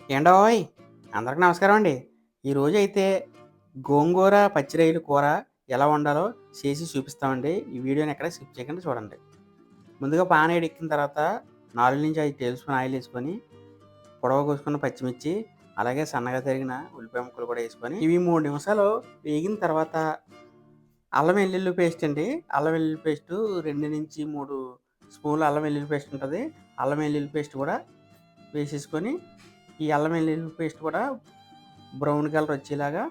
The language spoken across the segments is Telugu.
ఏండోయ్ అందరికి నమస్కారం అండి. ఈరోజు అయితే గోంగూర పచ్చిరొయ్యల కూర ఎలా వండాలో చేసి చూపిస్తామండి. ఈ వీడియోని ఎక్కడ స్కిప్ చేయకుండా చూడండి. ముందుగా పాన్ ఎక్కిన తర్వాత నాలుగు నుంచి ఐదు టేబుల్ స్పూన్ ఆయిల్ వేసుకొని పొడవ కోసుకున్న పచ్చిమిర్చి అలాగే సన్నగా తరిగిన ఉల్లిపాయ ముక్కలు కూడా వేసుకొని ఇవి మూడు నిమిషాలు వేగిన తర్వాత అల్లం వెల్లుల్లి పేస్ట్ అండి. అల్లం వెల్లుల్లి పేస్ట్ రెండు నుంచి మూడు స్పూన్లు అల్లం వెల్లుల్లి పేస్ట్ ఉంటుంది. అల్లం వెల్లుల్లి పేస్ట్ కూడా వేసేసుకొని ఈ అల్లం వెల్లుల్లి పేస్ట్ కూడా బ్రౌన్ కలర్ వచ్చేలాగా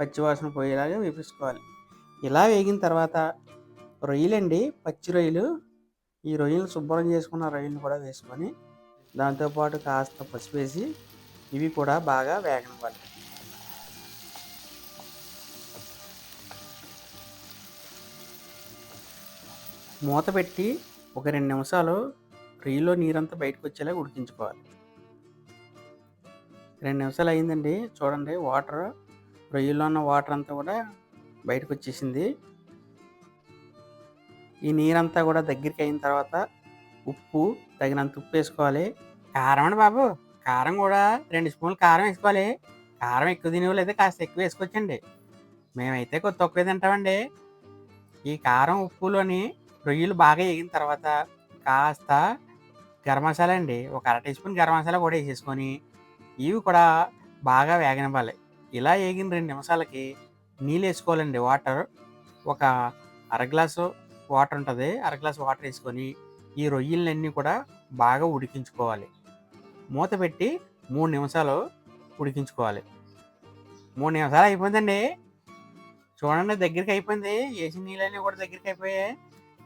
పచ్చివాసన పోయేలాగా వేపించుకోవాలి ఇలా వేగిన తర్వాత రొయ్యలండి పచ్చి రొయ్యలు ఈ రొయ్యలు శుభ్రం చేసుకున్న రొయ్యలు కూడా వేసుకొని దాంతోపాటు కాస్త పసుపు వేసి ఇవి కూడా బాగా వేగనివ్వాలి. మూత పెట్టి ఒక రెండు నిమిషాలు రొయ్యలో నీరంతా బయటకు వచ్చేలాగా ఉడికించుకోవాలి. రెండు నిమిషాలు అయిందండి చూడండి వాటర్ రొయ్యల్లో ఉన్న వాటర్ అంతా కూడా బయటకు వచ్చేసింది ఈ నీరంతా కూడా దగ్గరికి అయిన తర్వాత ఉప్పు తగినంత ఉప్పు వేసుకోవాలి. కారం అండి బాబు. కారం కూడా రెండు స్పూన్లు కారం వేసుకోవాలి. కారం ఎక్కువ తినేవాళ్ళు అయితే కాస్త ఎక్కువ వేసుకోవచ్చండి. మేమైతే కొత్త తక్కువ తింటామండి. ఈ కారం ఉప్పులోని రొయ్యలు బాగా వేగిన తర్వాత కాస్త గరం మసాలా అండి. ఒక అర టీ స్పూన్ గరం మసాలా కూడా వేసేసుకొని ఇవి కూడా బాగా వేగనివ్వాలి. ఇలా వేగిన రెండు నిమిషాలకి నీళ్ళు వేసుకోవాలండి వాటర్. ఒక అర గ్లాసు వాటర్ ఉంటుంది. అర గ్లాసు వాటర్ వేసుకొని ఈ రొయ్యలన్నీ కూడా బాగా ఉడికించుకోవాలి. మూత పెట్టి మూడు నిమిషాలు ఉడికించుకోవాలి. మూడు నిమిషాలు అయిపోయిందండి. చూడండి దగ్గరికి అయిపోయింది. వేసిన నీళ్ళన్నీ కూడా దగ్గరికి అయిపోయాయి.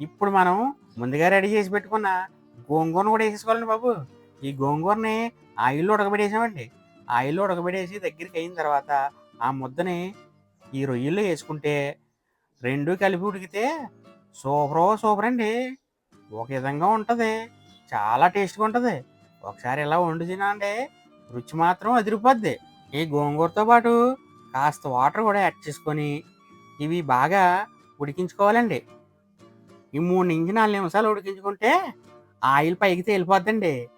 ఇప్పుడు మనం ముందుగా రెడీ చేసి పెట్టుకున్న గోంగూరను కూడా వేసేసుకోవాలండి బాబు. ఈ గోంగూరని ఆయిల్లో ఉడకబెట్టేసామండి. ఆయిల్లో ఉడకబెట్టేసి దగ్గరికి అయిన తర్వాత ఆ ముద్దని ఈ రొయ్యల్లో వేసుకుంటే రెండు కలిపి ఉడికితే సూపర్ సూపర్ అండి ఒక విధంగా ఉంటుంది. చాలా టేస్ట్గా ఉంటుంది. ఒకసారి ఇలా వండు తినండి. రుచి మాత్రం అదిరిపోద్ది. ఈ గోంగూరతో పాటు కాస్త వాటర్ కూడా యాడ్ చేసుకొని ఇవి బాగా ఉడికించుకోవాలండి. ఈ మూడు నుంచి నాలుగు నిమిషాలు ఉడికించుకుంటే ఆయిల్ పైకి తేలిపోద్దండి.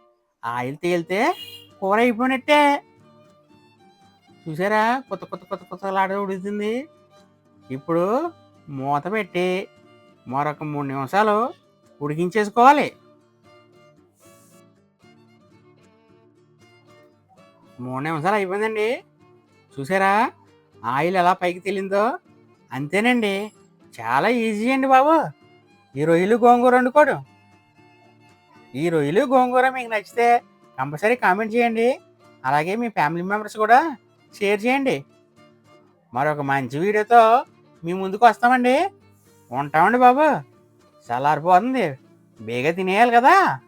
ఆయిల్ తేలితే కూర అయిపోయినట్టే. చూసారా? కొత్త కొత్త కొత్త కొత్తలాడ ఉడుతుంది ఇప్పుడు మూత పెట్టి మరొక మూడు నిమిషాలు ఉడికించేసుకోవాలి. మూడు నిమిషాలు అయిపోయిందండి. చూసారా? ఆయిల్ ఎలా పైకి తేలిందో? అంతేనండి. చాలా ఈజీ అండి బాబు. ఈ రొయ్యలు గోంగూర వండుకోవడం. ఈ రొయ్యలు గోంగూర మీకు నచ్చితే కంపల్సరీ కామెంట్ చేయండి. అలాగే మీ ఫ్యామిలీ మెంబర్స్ కూడా షేర్ చేయండి. మరొక మంచి వీడియోతో మీ ముందుకు వస్తామండి. ఉంటామండి బాబు. చల్లారిపోతుంది. బేగా తినేయాలి కదా.